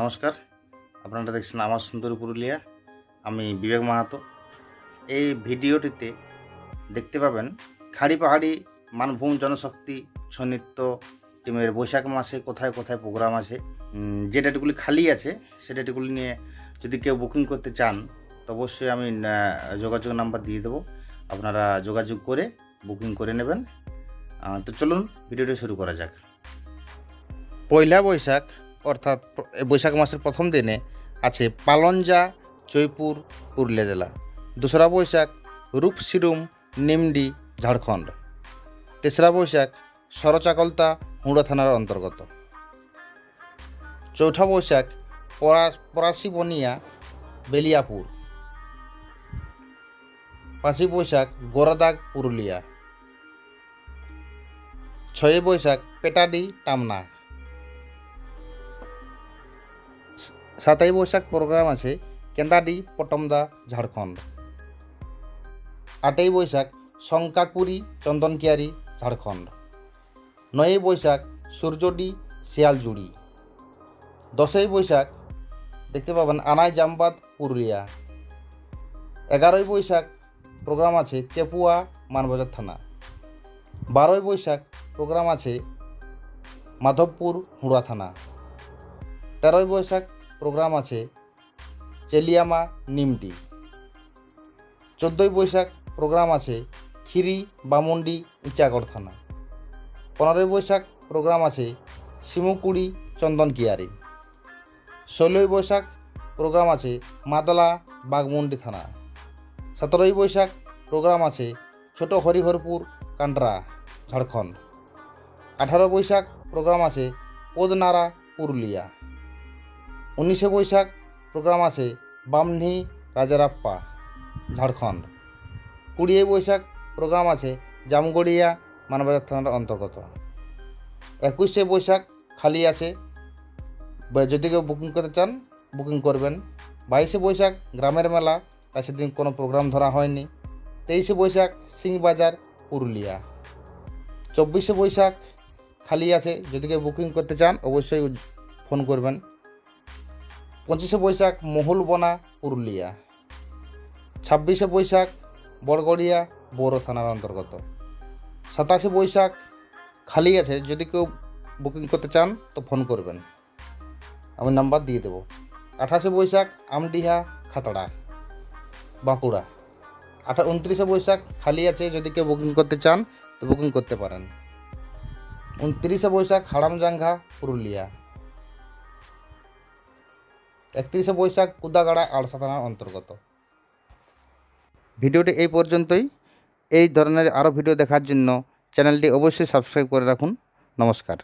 নমস্কার। আপনারা দেখছেন আমার সুন্দর পুরুলিয়া। আমি বিবেক মাহাতো। এই ভিডিওটিতে দেখতে পাবেন খাড়ি পাহাড়ি মানভূম জনশক্তি ছনৃত্য টিমের বৈশাখ মাসে কোথায় কোথায় প্রোগ্রাম আছে যে ডেটগুলি খালি আছে, সে ডেটগুলি নিয়ে যদি কেউ বুকিং করতে চান, তো অবশ্যই আমি যোগাযোগ নাম্বার দিয়ে দেবো। আপনারা যোগাযোগ করে বুকিং করে নেবেন। তো চলুন ভিডিওটি শুরু করা যাক। পয়লা বৈশাখ অর্থাৎ বৈশাখ মাসের প্রথম দিনে আছে পালনজা জয়পুর পুরুলিয়া জেলা দোসরা বৈশাখ, রূপসিরুম, নিমডি, ঝাড়খণ্ড। তেসরা বৈশাখ, সরচাকলতা হুড়া থানার অন্তর্গত। চৌঠা বৈশাখ, পরা- পরাশি বনিয়া বেলিয়াপুর। পাঁচই বৈশাখ, গোরাদাগ, পুরুলিয়া। ছয়ই বৈশাখ, পেটাডি, টামনা। সাতই বৈশাখ প্রোগ্রাম আছে, কেন্দাডি, পটমদা, ঝাড়খণ্ড। আটই বৈশাখ, শঙ্কাকুড়ি, চন্দনকিয়ারি, ঝাড়খণ্ড। নয়ই বৈশাখ, সূর্যডি, শিয়ালজুড়ি। দশই বৈশাখ, দেখতে পাবেন আনাই জামবাদ, পুরুলিয়া। এগারোই বৈশাখ প্রোগ্রাম আছে চেপুয়া মানবাজার থানা। বারোই বৈশাখ প্রোগ্রাম আছে মাধবপুর হুড়া থানা। তেরোই বৈশাখ প্রোগ্রাম আছে চেলিয়ামা নিমডি চোদ্দোই বৈশাখ প্রোগ্রাম আছে খিরি বামুন্ডি ইচাগড় থানা পনেরোই বৈশাখ প্রোগ্রাম আছে শিমুকুড়ি চন্দনকিয়ারি ষোলোই বৈশাখ প্রোগ্রাম আছে মাদলা বাগমুন্ডি থানা। সতেরোই বৈশাখ প্রোগ্রাম আছে ছোট হরিহরপুর কান্ডরা, ঝাড়খণ্ড। আঠারো বৈশাখ প্রোগ্রাম আছে পোদনারা, পুরুলিয়া। উনিশে বৈশাখ প্রোগ্রাম আছে বামনি রাজারাপ্পা, ঝাড়খণ্ড। কুড়িয়ে বৈশাখ প্রোগ্রাম আছে জামগড়িয়া মানবাজার থানার অন্তর্গত। একুশে বৈশাখ খালি আছে। যদি কেউ বুকিং করতে চান বুকিং করবেন। বাইশে বৈশাখ গ্রামের মেলা, তাই সেদিন কোনো প্রোগ্রাম ধরা হয়নি। তেইশে বৈশাখ সিংবাজার, পুরুলিয়া। চব্বিশে বৈশাখ খালি আছে। যদি কেউ বুকিং করতে চান, অবশ্যই ফোন করবেন। পঁচিশে বৈশাখ, মহুলবনা, পুরুলিয়া। ছাব্বিশে বৈশাখ বড়গড়িয়া বড় থানার অন্তর্গত। সাতাশে বৈশাখ, খালি আছে, যদি কেউ বুকিং করতে চান, তো ফোন করবেন। আমি নাম্বার দিয়ে দেবো। আঠাশে বৈশাখ, আমডিহা, খাতড়া, বাঁকুড়া। আঠা উনত্রিশে বৈশাখ, খালি আছে, যদি কেউ বুকিং করতে চান, তো বুকিং করতে পারেন। উনত্রিশে বৈশাখ, হারামজাঙ্ঘা, পুরুলিয়া। একত্রিশে বৈশাখ কুদাগাড়া আড়সা থানার অন্তর্গত। ভিডিওটি এই পর্যন্তই। এই ধরনের আরও ভিডিও দেখার জন্য চ্যানেলটি অবশ্যই সাবস্ক্রাইব করে রাখুন। নমস্কার।